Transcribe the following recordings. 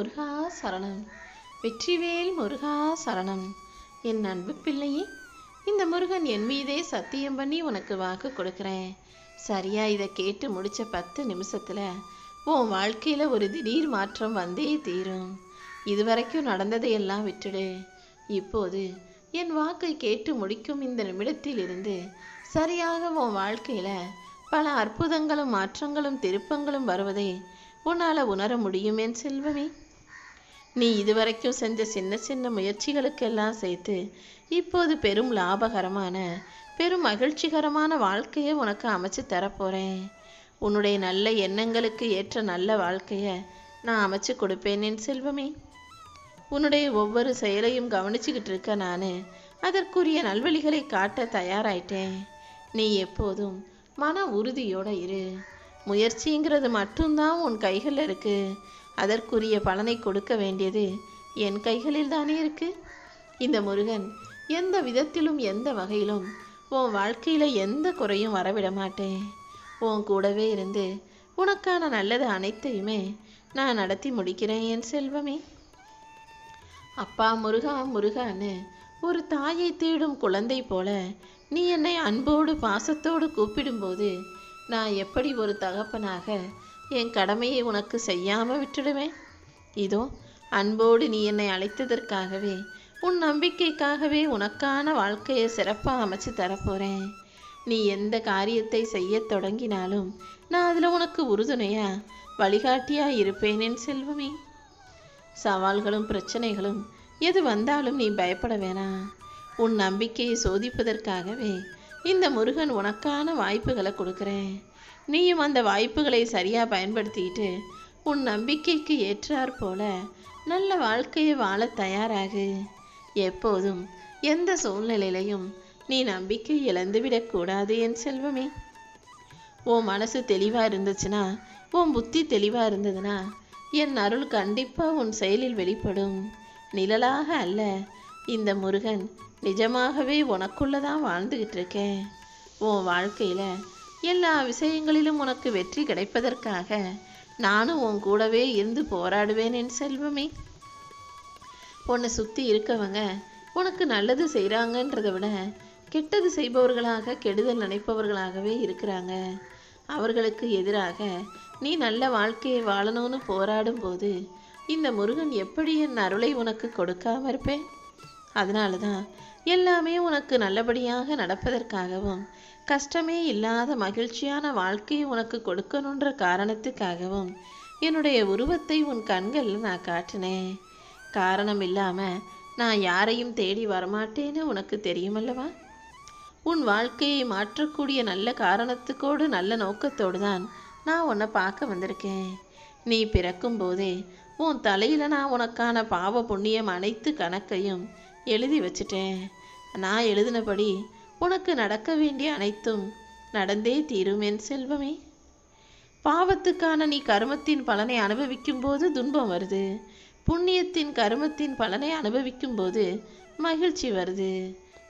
முருகா சரணம். வெற்றிவேல் முருகா சரணம். என் அன்பு பிள்ளையே இந்த முருகன் என் மீதே சத்தியம் பண்ணி உனக்கு வாக்கு கொடுக்குறேன். சரியா இதை கேட்டு முடிச்ச பத்து நிமிஷத்துல உன் வாழ்க்கையில ஒரு திடீர் மாற்றம் வந்தே தீரும். இதுவரைக்கும் நடந்ததையெல்லாம் விட்டுடு. இப்போது என் வாக்கை கேட்டு முடிக்கும் இந்த நிமிடத்தில் இருந்து சரியாக உன் வாழ்க்கையில பல அற்புதங்களும் மாற்றங்களும் திருப்பங்களும் வருவதை உன்னால உணர முடியும் என் செல்வமே. நீ இதுவரைக்கும் செஞ்ச சின்ன சின்ன முயற்சிகளுக்கெல்லாம் சேர்த்து இப்போது பெரும் லாபகரமான பெரும் மகிழ்ச்சிகரமான வாழ்க்கையை உனக்கு அமைச்சு தரப்போறேன். உன்னுடைய நல்ல எண்ணங்களுக்கு ஏற்ற நல்ல வாழ்க்கையை நான் அமைச்சு கொடுப்பேன் என் செல்வமே. உன்னுடைய ஒவ்வொரு செயலையும் கவனிச்சுக்கிட்டு இருக்க நான் அதற்குரிய நல்வழிகளை காட்ட தயாராயிட்டேன். நீ எப்போதும் மன உறுதியோட இரு. முயற்சிங்கிறது மட்டும்தான் உன் கைகளில் இருக்குது அதற்குரிய பலனை கொடுக்க வேண்டியது என் கைகளில் தானே இருக்கு? இந்த முருகன் எந்த விதத்திலும் எந்த வகையிலும் உன் வாழ்க்கையில் எந்த குறையும் வரவிட மாட்டேன். உன் கூடவே இருந்து உனக்கான நல்லது அனைத்தையுமே நான் நடத்தி முடிக்கிறேன் என் செல்வமே. அப்பா முருகா முருகான்னு ஒரு தாயை தேடும் குழந்தை போல நீ என்னை அன்போடு பாசத்தோடு கூப்பிடும்போது நான் எப்படி ஒரு தகப்பனாக என் கடமையை உனக்கு செய்யாமல் விட்டுடுவேன் இதோ அன்போடு நீ என்னை அழைத்ததற்காகவே உன் நம்பிக்கைக்காகவே உனக்கான வாழ்க்கையை சிறப்பாக அமைச்சு தரப்போகிறேன் நீ எந்த காரியத்தை செய்ய தொடங்கினாலும் நான் அதில் உனக்கு உறுதுணையா வழிகாட்டியா இருப்பேனேன் செல்வமே. சவால்களும் பிரச்சனைகளும் எது வந்தாலும் நீ பயப்பட வேணாம் உன் நம்பிக்கையை சோதிப்பதற்காகவே இந்த முருகன் உனக்கான வாய்ப்புகளை கொடுக்குறேன். நீயும் அந்த வாய்ப்புகளை சரியாக பயன்படுத்திக்கிட்டு உன் நம்பிக்கைக்கு ஏற்றாற் போல நல்ல வாழ்க்கையை வாழ தயாராகு. எப்போதும் எந்த சூழ்நிலையிலையும் நீ நம்பிக்கை இழந்துவிடக்கூடாது என் செல்வமே. உன் மனசு தெளிவாக இருந்துச்சுன்னா உன் புத்தி தெளிவாக இருந்ததுன்னா என் அருள் கண்டிப்பாக உன் செயலில் வெளிப்படும். நிழலாக அல்ல இந்த முருகன் நிஜமாகவே உனக்குள்ளதான் வாழ்ந்துகிட்டு இருக்கேன் உன் வாழ்க்கையில் எல்லா விஷயங்களிலும் உனக்கு வெற்றி கிடைப்பதற்காக நானும் உன் கூடவே இருந்து போராடுவேன் என் செல்வமே. உன்னை சுற்றி இருக்கவங்க உனக்கு நல்லது செய்கிறாங்கன்றதை விட கெட்டது செய்பவர்களாக கெடுதல் நினைப்பவர்களாகவே இருக்கிறாங்க. அவர்களுக்கு எதிராக நீ நல்ல வாழ்க்கையை வாழணும்னு போராடும் போது இந்த முருகன் எப்படி என் அருளை உனக்கு கொடுக்காம இருப்பேன்? அதனால தான் எல்லாமே உனக்கு நல்லபடியாக நடப்பதற்காகவும் கஷ்டமே இல்லாத மகிழ்ச்சியான வாழ்க்கையை உனக்கு கொடுக்கணுன்ற காரணத்துக்காகவும் என்னுடைய உருவத்தை உன் கண்களில் நான் காட்டினேன். காரணம் இல்லாம நான் யாரையும் தேடி வரமாட்டேன்னு உனக்கு தெரியுமல்லவா? உன் வாழ்க்கையை மாற்றக்கூடிய நல்ல காரணத்துக்கோடு நல்ல நோக்கத்தோடு தான் நான் உன்னை பார்க்க வந்திருக்கேன். நீ பிறக்கும் போதே உன் தலையில நான் உனக்கான பாவ புண்ணியம் அனைத்து கணக்கையும் எழுதி வச்சிட்டேன். நான் எழுதினபடி உனக்கு நடக்க வேண்டிய அனைத்தும் நடந்தே தீரும் என் செல்வமே. பாவத்துக்கான நீ கர்மத்தின் பலனை அனுபவிக்கும் போது துன்பம் வருது. புண்ணியத்தின் கர்மத்தின் பலனை அனுபவிக்கும் போது மகிழ்ச்சி வருது.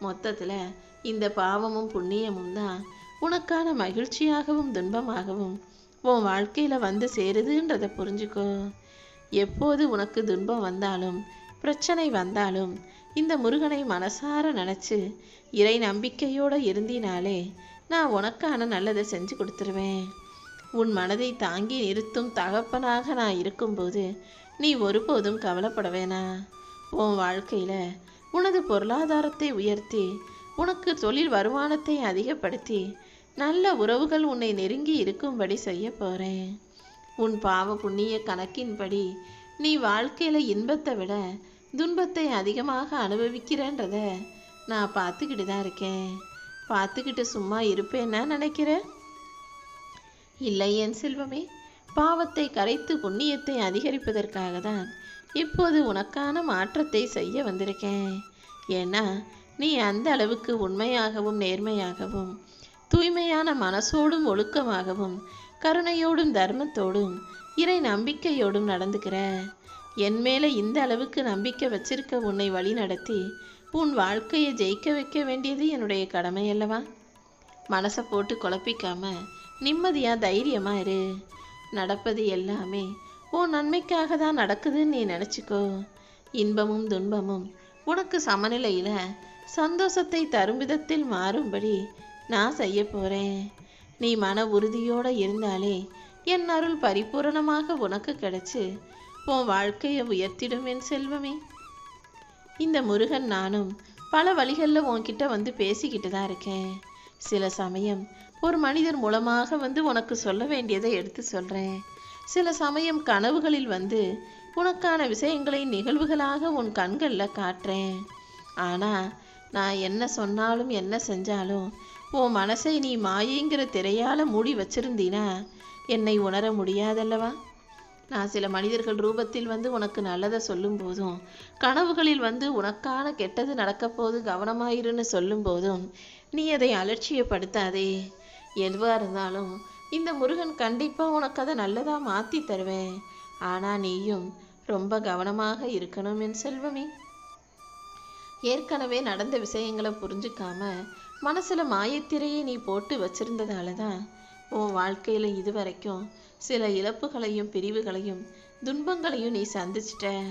மொத்தத்தில் இந்த பாவமும் புண்ணியமும் தான் உனக்கான மகிழ்ச்சியாகவும் துன்பமாகவும் உன் வாழ்க்கையில் வந்து சேருதுன்றதை புரிஞ்சுக்கோ. எப்போது உனக்கு துன்பம் வந்தாலும் பிரச்சனை வந்தாலும் இந்த முருகனை மனசார நினச்சி இறை நம்பிக்கையோடு இருந்தினாலே நான் உனக்கான நல்லதை செஞ்சு கொடுத்துருவேன். உன் மனதை தாங்கி நிறுத்தும் தகப்பனாக நான் இருக்கும்போது நீ ஒருபோதும் கவலைப்பட வேணாம் உன் வாழ்க்கையில் உனது பொருளாதாரத்தை உயர்த்தி உனக்கு தொழில் வருமானத்தை அதிகப்படுத்தி நல்ல உறவுகள் உன்னை நெருங்கி இருக்கும்படி செய்ய போகிறேன் உன் பாவ புண்ணிய கணக்கின்படி நீ வாழ்க்கையில் இன்பத்தை விட துன்பத்தை அதிகமாக அனுபவிக்கிறேன்றத நான் பார்த்துக்கிட்டு தான் இருக்கேன். பார்த்துக்கிட்டு சும்மா இருப்பேன்னா நினைக்கிறேன் இல்லை என் செல்வமே பாவத்தை கரைத்து புண்ணியத்தை அதிகரிப்பதற்காக தான் இப்போது உனக்கான மாற்றத்தை செய்ய வந்திருக்கேன். ஏன்னா நீ அந்த அளவுக்கு உண்மையாகவும் நேர்மையாகவும் தூய்மையான மனசோடும் ஒழுக்கமாகவும் கருணையோடும் தர்மத்தோடும் இறை நம்பிக்கையோடும் நடந்துக்கிற. என் மேலே இந்த அளவுக்கு நம்பிக்கை வச்சிருக்க உன்னை வழி நடத்தி உன் வாழ்க்கையை ஜெயிக்க வைக்க வேண்டியது என்னுடைய கடமை அல்லவா? மனசை போட்டு குழப்பிக்காம நிம்மதியா தைரியமா இரு. நடப்பது எல்லாமே உன் நன்மைக்காக தான் நடக்குதுன்னு நீ நினச்சிக்கோ. இன்பமும் துன்பமும் உனக்கு சமநிலையில் சந்தோஷத்தை தரும் விதத்தில் மாறும்படி நான் செய்ய போகிறேன் நீ மன உறுதியோடு இருந்தாலே என் அருள் பரிபூரணமாக உனக்கு கிடைச்சு உன் வாழ்க்கையை உயர்த்திடும் என் செல்வமே. இந்த முருகன் நானும் பல வழிகளில் உன்கிட்ட வந்து பேசிக்கிட்டு தான் இருக்கேன். சில சமயம் ஒரு மனிதர் மூலமாக வந்து உனக்கு சொல்ல வேண்டியதை எடுத்து சொல்கிறேன் சில சமயம் கனவுகளில் வந்து உனக்கான விஷயங்களை நிகழ்வுகளாக உன் கண்களில் காட்டுறேன். ஆனால் நான் என்ன சொன்னாலும் என்ன செஞ்சாலும் உன் மனசை நீ மாயைங்கிற திரையால் மூடி வச்சிருந்தீனா என்னை உணர முடியாதல்லவா? நான் சில மனிதர்கள் ரூபத்தில் வந்து உனக்கு நல்லதை சொல்லும் போதும் கனவுகளில் வந்து உனக்கான கெட்டது நடக்கப்போது கவனமாயிருன்னு சொல்லும் போதும் நீ அதை அலட்சியப்படுத்தாதே. எதுவாக இருந்தாலும் இந்த முருகன் கண்டிப்பாக உனக்கு அதை நல்லதாக மாற்றி தருவேன். ஆனால் நீயும் ரொம்ப கவனமாக இருக்கணும் என் செல்வமே. ஏற்கனவே நடந்த விஷயங்களை புரிஞ்சுக்காம மனசில் மாயத்திரையை நீ போட்டு வச்சிருந்ததால தான் உன் வாழ்க்கையில் இதுவரைக்கும் சில இழப்புகளையும் பிரிவுகளையும் துன்பங்களையும் நீ சந்திச்சிட்ட.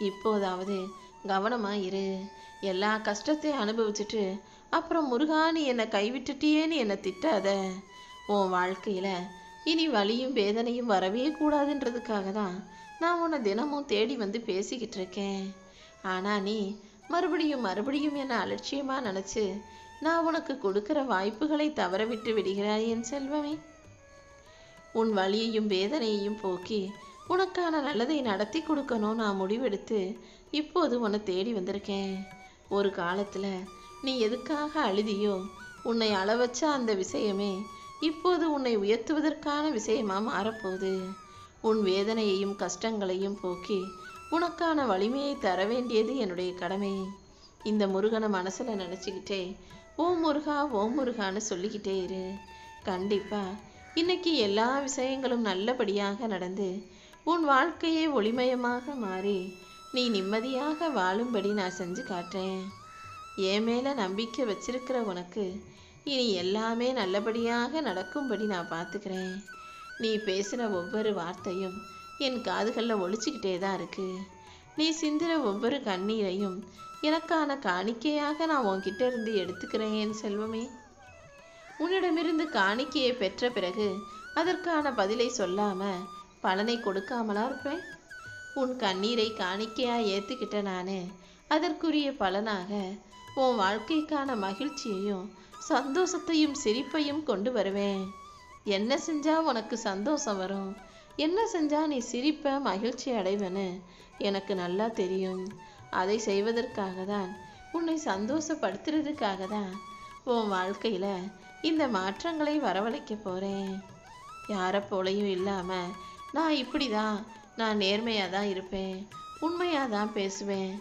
இப்போதாவது கவனமா இரு. எல்லா கஷ்டத்தையும் அனுபவிச்சுட்டு அப்புறம் முருகா நீ என்னை கைவிட்டுட்டியேன்னு என்னை திட்டாத. உன் வாழ்க்கையில இனி வலியும் வேதனையும் வரவே கூடாதுன்றதுக்காக தான் நான் உன்னை தினமும் தேடி வந்து பேசிக்கிட்டு இருக்கேன். ஆனா நீ மறுபடியும் மறுபடியும் என்னை அலட்சியமா நினைச்சு நான் உனக்கு கொடுக்கிற வாய்ப்புகளை தவற விட்டு விடுகிறாய் என் செல்வமே. உன் வழியையும் வேதனையையும் போக்கி உனக்கான நல்லதை நடத்தி கொடுக்கணும் நான் முடிவெடுத்து இப்போது உன்னை தேடி வந்திருக்கேன். ஒரு காலத்தில் நீ எதுக்காக அழுதியோ உன்னை அளவச்ச அந்த விஷயமே இப்போது உன்னை உயர்த்துவதற்கான விஷயமா மாறப்போகுது. உன் வேதனையையும் கஷ்டங்களையும் போக்கி உனக்கான வலிமையை தர வேண்டியது என்னுடைய கடமை. இந்த முருகனை மனசில் நினச்சிக்கிட்டே ஓம் முருகா ஓம் முருகான்னு சொல்லிக்கிட்டே இரு. கண்டிப்பாக இன்னைக்கு எல்லா விஷயங்களும் நல்லபடியாக நடந்து உன் வாழ்க்கையே ஒளிமயமாக மாறி நீ நிம்மதியாக வாழும்படி நான் செஞ்சு காட்டுறேன். என் மேலே நம்பிக்கை வச்சிருக்கிற உனக்கு இனி எல்லாமே நல்லபடியாக நடக்கும்படி நான் பார்த்துக்கிறேன் நீ பேசுகிற ஒவ்வொரு வார்த்தையும் என் காதுகளில் ஒழிச்சிக்கிட்டே தான் இருக்கு. நீ சிந்துற ஒவ்வொரு கண்ணீரையும் எனக்கான காணிக்கையாக நான் உன்கிட்ட இருந்து எடுத்துக்கிறேன் என் செல்வமே. உன்னிடமிருந்து காணிக்கையை பெற்ற பிறகு அதற்கான பதிலை சொல்லாம பலனை கொடுக்காமலா இருப்பேன்? உன் கண்ணீரை காணிக்கையா ஏத்துக்கிட்ட நானு அதற்குரிய பலனாக உன் வாழ்க்கைக்கான மகிழ்ச்சியையும் சந்தோஷத்தையும் சிரிப்பையும் கொண்டு வருவேன். என்ன செஞ்சா உனக்கு சந்தோஷம் வரும்? என்ன செஞ்சா நீ சிரிப்ப மகிழ்ச்சி அடைவன்னு எனக்கு நல்லா தெரியும். அதை செய்வதற்காக தான் உன்னை சந்தோஷப்படுத்துறதுக்காக தான் உன் வாழ்க்கையில இந்த மாற்றங்களை வரவழைக்க போகிறேன் யாரை போலையும் இல்லாமல் நான் இப்படி தான் நான் நேர்மையாக தான் இருப்பேன். உண்மையாக தான் பேசுவேன்.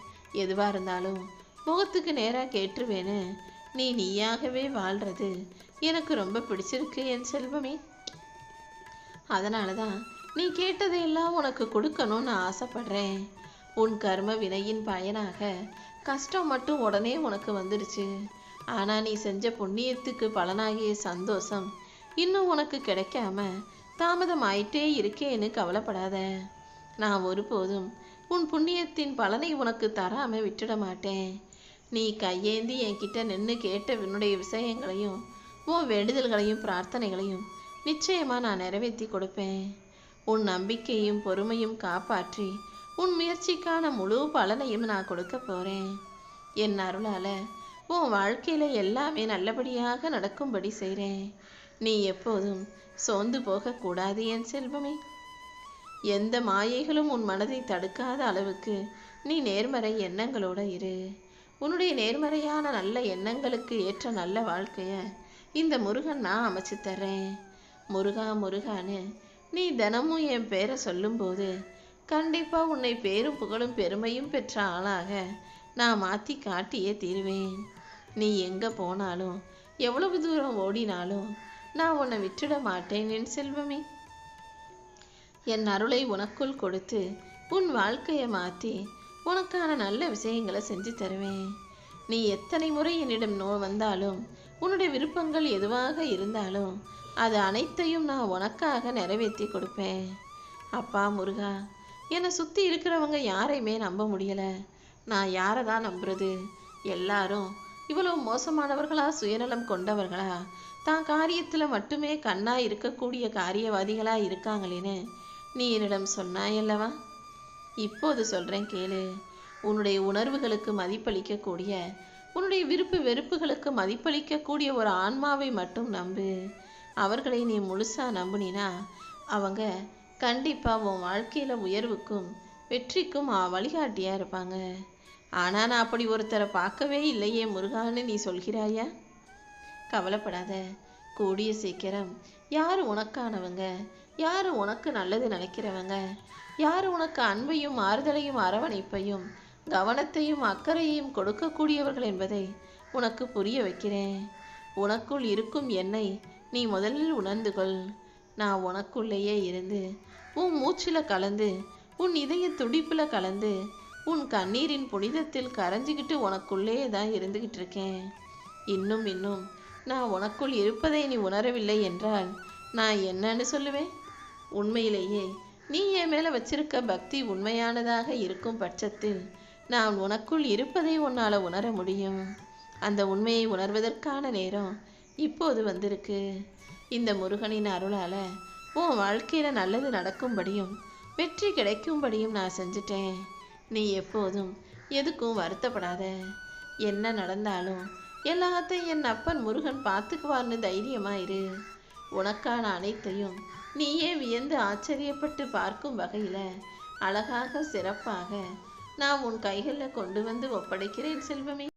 எதுவாக இருந்தாலும் முகத்துக்கு நேராக கேட்டுருவேன்னு நீ நீயாகவே வாழ்கிறது எனக்கு ரொம்ப பிடிச்சிருக்கு என் செல்வமே. அதனால தான் நீ கேட்டதையெல்லாம் உனக்கு கொடுக்கணும்னு ஆசைப்படுறேன். உன் கர்ம வினையின் பயனாக கஷ்டம் மட்டும் உடனே உனக்கு வந்துடுச்சு ஆனா நீ செஞ்ச புண்ணியத்துக்கு பலனாகிய சந்தோஷம் இன்னும் உனக்கு கிடைக்காம தாமதமாயிட்டே இருக்கேன்னு கவலைப்படாத. நான் ஒருபோதும் உன் புண்ணியத்தின் பலனை உனக்கு தராம விட்டுட மாட்டேன். நீ கையேந்தி என்கிட்ட நின்று கேட்ட உன்னுடைய விஷயங்களையும் உன் வேண்டுதல்களையும் பிரார்த்தனைகளையும் நிச்சயமா நான் நிறைவேற்றி கொடுப்பேன். உன் நம்பிக்கையும் பொறுமையும் காப்பாற்றி உன் முயற்சிக்கான முழு பலனையும் நான் கொடுக்க போறேன். என் அருளால உன் வாழ்க்கையில் எல்லாமே நல்லபடியாக நடக்கும்படி செய்கிறேன் நீ எப்போதும் சோர்ந்து போகக்கூடாது என் செல்வமே. எந்த மாயைகளும் உன் மனதை தடுக்காத அளவுக்கு நீ நேர்மறை எண்ணங்களோட இரு. உன்னுடைய நேர்மறையான நல்ல எண்ணங்களுக்கு ஏற்ற நல்ல வாழ்க்கையை இந்த முருகன் நான் அமைச்சு தர்றேன். முருகா முருகான்னு நீ தினமும் என் பேரை சொல்லும்போது கண்டிப்பாக உன்னை பேரும் புகழும் பெருமையும் பெற்ற ஆளாக நான் மாற்றி காட்டியே தீருவேன். நீ எங்கே போனாலும் எவ்வளவு தூரம் ஓடினாலும் நான் உன்னை விட்டுட மாட்டேன் என் செல்வமே. என் அருளை உனக்குள் கொடுத்து உன் வாழ்க்கையை மாற்றி உனக்கான நல்ல விஷயங்களை செஞ்சு தருவேன். நீ எத்தனை முறை என்னிடம் நோ வந்தாலும் உன்னுடைய விருப்பங்கள் எதுவாக இருந்தாலும் அது அனைத்தையும் நான் உனக்காக நிறைவேற்றி கொடுப்பேன். அப்பா முருகா என்னை சுற்றி இருக்கிறவங்க யாரையுமே நம்ப முடியலை. நான் யாரை தான் நம்புறது? எல்லாரும் இவ்வளவு மோசமானவர்களா சுயநலம் கொண்டவர்களா? தான் காரியத்தில் மட்டுமே கண்ணா இருக்கக்கூடிய காரியவாதிகளா இருக்காங்களேன்னு நீ என்னிடம் சொன்னாயல்லவா இப்போது சொல்கிறேன் கேளு. உன்னுடைய உணர்வுகளுக்கு மதிப்பளிக்கக்கூடிய உன்னுடைய விருப்பு வெறுப்புகளுக்கு மதிப்பளிக்கக்கூடிய ஒரு ஆன்மாவை மட்டும் நம்பு. அவர்களை நீ முழுசா நம்புனினா அவங்க கண்டிப்பாக உன் வாழ்க்கையில் உயர்வுக்கும் வெற்றிக்கும் வழிகாட்டியாக வழிகாட்டியா இருப்பாங்க. ஆனால் நான் அப்படி ஒருத்தரை பார்க்கவே இல்லையே முருகான்னு நீ சொல்கிறாயா? கவலைப்படாத. கூடிய சீக்கிரம். யார் உனக்கானவங்க? யார் உனக்கு நல்லது நினைக்கிறவங்க? யார் உனக்கு அன்பையும் ஆறுதலையும் அரவணைப்பையும் கவனத்தையும் அக்கறையையும் கொடுக்கக்கூடியவர்கள் என்பதை உனக்கு புரிய வைக்கிறேன். உனக்குள் இருக்கும் என்னை நீ முதலில் உணர்ந்து கொள். நான் உனக்குள்ளேயே இருந்து உன் மூச்சில் கலந்து உன் இதய துடிப்பில் கலந்து உன் கண்ணீரின் புனிதத்தில் கரைஞ்சிக்கிட்டு உனக்குள்ளே தான் இருந்துகிட்டு இருக்கேன் இன்னும் இன்னும் நான் உனக்குள் இருப்பதை நீ உணரவில்லை என்றால் நான் என்னன்னு சொல்லுவேன்? உண்மையிலேயே நீ என் மேலே வச்சிருக்க பக்தி உண்மையானதாக இருக்கும் பட்சத்தில் நான் உனக்குள் இருப்பதை உன்னால் உணர முடியும். அந்த உண்மையை உணர்வதற்கான நேரம் இப்போது வந்திருக்கு. இந்த முருகனின் அருளால் உன் வாழ்க்கையில் நல்லது நடக்கும்படியும் வெற்றி கிடைக்கும்படியும் நான் செஞ்சுட்டேன். நீ எப்போதும் எதுக்கும் வருத்தப்படாத. என்ன நடந்தாலும் எல்லாத்தையும் என் அப்பன் முருகன் பார்த்துக்குவார்னு தைரியமா இரு. உனக்கான அனைத்தையும் நீயே வியந்து ஆச்சரியப்பட்டு பார்க்கும் வகையில அழகாக சிறப்பாக நான் உன் கைகளில் கொண்டு வந்து ஒப்படைக்கிறேன் செல்வமே.